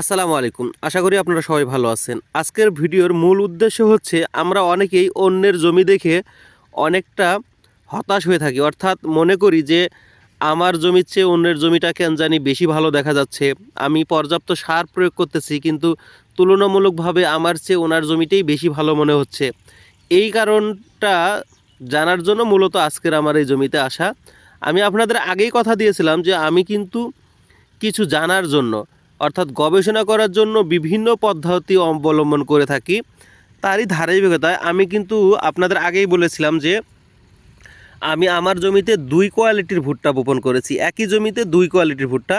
আসসালামু আলাইকুম। আশা করি আপনারা সবাই ভালো আছেন। আজকের ভিডিওর মূল উদ্দেশ্য হচ্ছে আমরা অনেকেই অন্যের জমি দেখে অনেকটা হতাশ হয়ে থাকি। অর্থাৎ মনে করি যে আমার জমির চেয়ে অন্যের জমিটা কেন জানি বেশি ভালো দেখা যাচ্ছে। আমি পর্যাপ্ত সার প্রয়োগ করতেছি, কিন্তু তুলনামূলকভাবে আমার চেয়ে ওনার জমিটাই বেশি ভালো মনে হচ্ছে। এই কারণটা জানার জন্য মূলত আজকের আমার এই জমিতে আসা। আমি আপনাদের আগেই কথা দিয়েছিলাম যে আমি কিন্তু কিছু জানার জন্য অর্থাৎ গবেষণা করার জন্য বিভিন্ন পদ্ধতি অবলম্বন করে থাকি। তারই ধারাবাহিকতায় আমি কিন্তু আপনাদের আগেই বলেছিলাম যে, আমি আমার জমিতে দুই কোয়ালিটির ভুট্টা বপন করেছি। একই জমিতে দুই কোয়ালিটির ভুট্টা।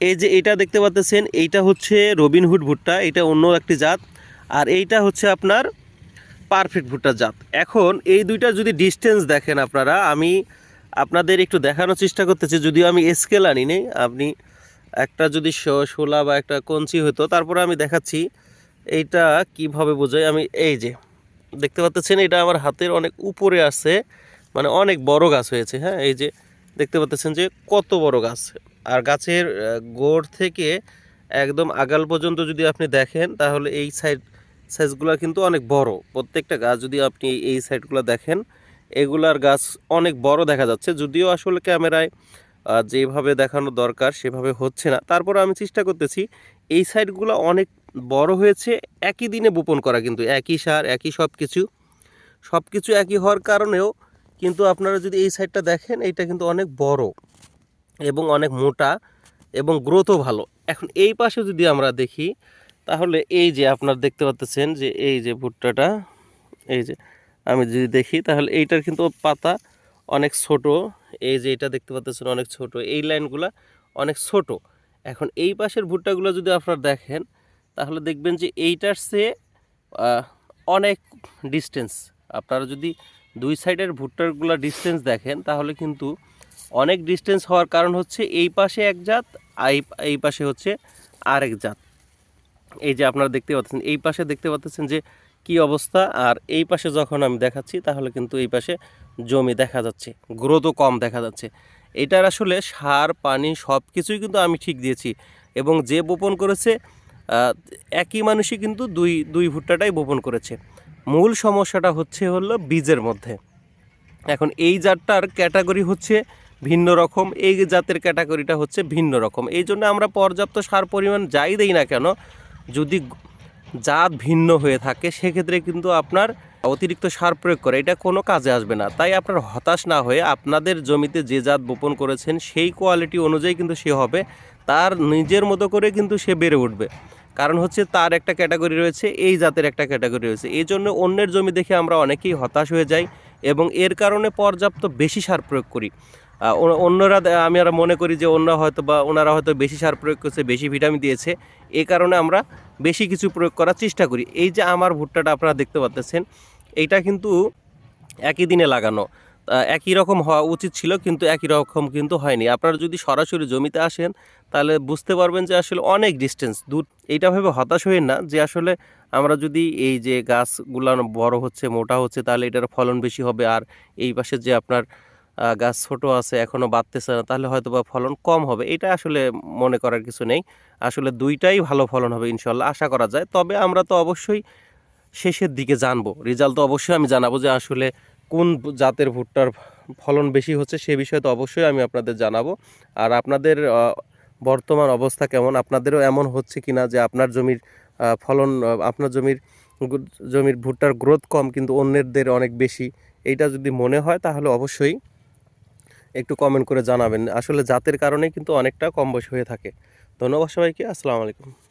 এই যে এটা দেখতে পাচ্ছেন, এইটা হচ্ছে রবিনহুড ভুট্টা এটা অন্য একটি জাত। আর এইটা হচ্ছে আপনার পারফেক্ট ভুট্টার জাত। এখন এই দুইটা যদি ডিস্টেন্স দেখেন আপনারা, আমি আপনাদের একটু দেখানোর চেষ্টা করতেছি, যদিও আমি স্কেল আনি নেই, আপনি একটা যদি শোলা বা একটা কঞ্চি হতো, তারপরে আমি দেখাচ্ছি এইটা কীভাবে বোঝাই আমি এই যে, দেখতে পাচ্ছেন এটা আমার হাতের অনেক উপরে আছে মানে অনেক বড় গাছ হয়েছে হ্যাঁ? এই যে, দেখতে পাচ্ছেন যে কত বড় গাছ। আর গাছের গোড় থেকে একদম আগাল পর্যন্ত যদি আপনি দেখেন, তাহলে এই সাইড, সাইজগুলো কিন্তু অনেক বড়। প্রত্যেকটা গাছ যদি আপনি এই সাইডগুলো দেখেন, এগুলার গাছ অনেক বড় দেখা যাচ্ছে। যদিও আসলে ক্যামেরায় যেভাবে দেখানো দরকার, সেভাবে হচ্ছে না। তারপর আমি চেষ্টা করতেছি, এই সাইডগুলো অনেক বড় হয়েছে, একই দিনে বপন করা কিন্তু, একই সার, একই সব কিছু সব কিছু একই হওয়ার কারণেও কিন্তু আপনারা যদি এই সাইডটা দেখেন, এইটা কিন্তু অনেক বড় এবং অনেক মোটা এবং গ্রোথও ভালো। এখন এই পাশে যদি আমরা দেখি, তাহলে এই যে আপনার দেখতে পাচ্ছেন যে এই যে ভুট্টাটা, এই যে আমি যদি দেখি, তাহলে এইটার কিন্তু পাতা অনেক ছোট এই যে এটা দেখতে পাচ্ছেন অনেক ছোট এই লাইনগুলা অনেক ছোট। এখন এই পাশের ভুট্টাগুলো যদি আপনারা দেখেন তাহলে দেখবেন যে এইটার আহ, অনেক ডিস্টেন্স আপনারা যদি দুই সাইডের ভুট্টারগুলো ডিস্টেন্স দেখেন তাহলে কিন্তু অনেক ডিস্টেন্স হওয়ার কারণ হচ্ছে এই পাশে এক জাত এই পাশে হচ্ছে আরেক জাত। এই যে আপনারা দেখতে পাচ্ছেন এই পাশে দেখতে পাচ্ছেন যে কি অবস্থা? আর এই পাশে যখন আমি দেখাচ্ছি, তাহলে কিন্তু এই পাশে জমি দেখা যাচ্ছে, গ্রোথও কম দেখা যাচ্ছে। এটার আসলে সার, পানি সব কিছুই কিন্তু আমি ঠিক দিয়েছি এবং যে বোপন করেছে একই মানুষই কিন্তু দুই দুই ভুট্টাটাই বপন করেছে। মূল সমস্যাটা হচ্ছে হলো বীজের মধ্যে। এখন এই জাতটার ক্যাটাগরি হচ্ছে ভিন্ন রকম, এই জাতের ক্যাটাগরিটা হচ্ছে ভিন্ন রকম। এই জন্য আমরা পর্যাপ্ত সার পরিমাণ যাই দেই না কেন, যদি জাত ভিন্ন হয়ে থাকে, সেক্ষেত্রে কিন্তু আপনার অতিরিক্ত সার প্রয়োগ করে, এটা কোনো কাজে আসবে না। তাই আপনার হতাশ না হয়ে আপনাদের জমিতে যে জাত বপন করেছেন, সেই কোয়ালিটি অনুযায়ী কিন্তু সে হবে, তার নিজের মতো করে কিন্তু সে বেড়ে উঠবে। কারণ হচ্ছে তার একটা ক্যাটাগরি রয়েছে, এই জাতের একটা ক্যাটাগরি রয়েছে। এই জন্য অন্যের জমি দেখে আমরা অনেকেই হতাশ হয়ে যাই এবং এর কারণে পর্যাপ্ত বেশি সার প্রয়োগ করি। অন্যরা আমি আর মনে করি যে অন্য হয়তো বা, ওনারা হয়তো বেশি সার প্রয়োগ করছে, বেশি ভিটামিন দিয়েছে। এ কারণে আমরা বেশি কিছু প্রয়োগ করার চেষ্টা করি। এই যে আমার ভুট্টাটা আপনারা দেখতে পাচ্ছেন এইটা কিন্তু একই দিনে লাগানো। একই রকম হওয়া উচিত ছিল কিন্তু একই রকম কিন্তু হয়নি। আপনারা যদি সরাসরি জমিতে আসেন, তাহলে বুঝতে পারবেন যে আসলে অনেক ডিস্টেন্স দূর, এইটা ভেবে হতাশ হয়ে না যে আসলে আমরা যদি এই যে গাছগুলো বড় হচ্ছে, মোটা হচ্ছে, তাহলে এটার ফলন বেশি হবে। আর এই পাশে যে আপনার গাছ ছোট আছে এখনও বাড়তেছে না, তাহলে হয়তো বা ফলন কম হবে। এটা আসলে মনে করার কিছু নেই। আসলে দুইটাই ভালো ফলন হবে ইনশাল্লাহ আশা করা যায়। তবে আমরা তো অবশ্যই শেষের দিকে জানব। রেজাল্ট তো অবশ্যই আমি জানাব যে আসলে কোন জাতের ভুট্টার ফলন বেশি হচ্ছে, সে বিষয়ে তো অবশ্যই আমি আপনাদের জানাব। আর আপনাদের বর্তমান অবস্থা কেমন? আপনাদেরও এমন হচ্ছে কি না যে আপনার জমির ফলন আপনার জমির জমির ভুট্টার গ্রোথ কম, কিন্তু অন্যদের অনেক বেশি? এইটা যদি মনে হয় তাহলে অবশ্যই একটু কমেন্ট করে জানাবেন। আসলে জাতের কারণে কিন্তু অনেকটা কম বয়স হয়ে থাকে। ধন্যবাদ সবাইকে, আসসালামু আলাইকুম।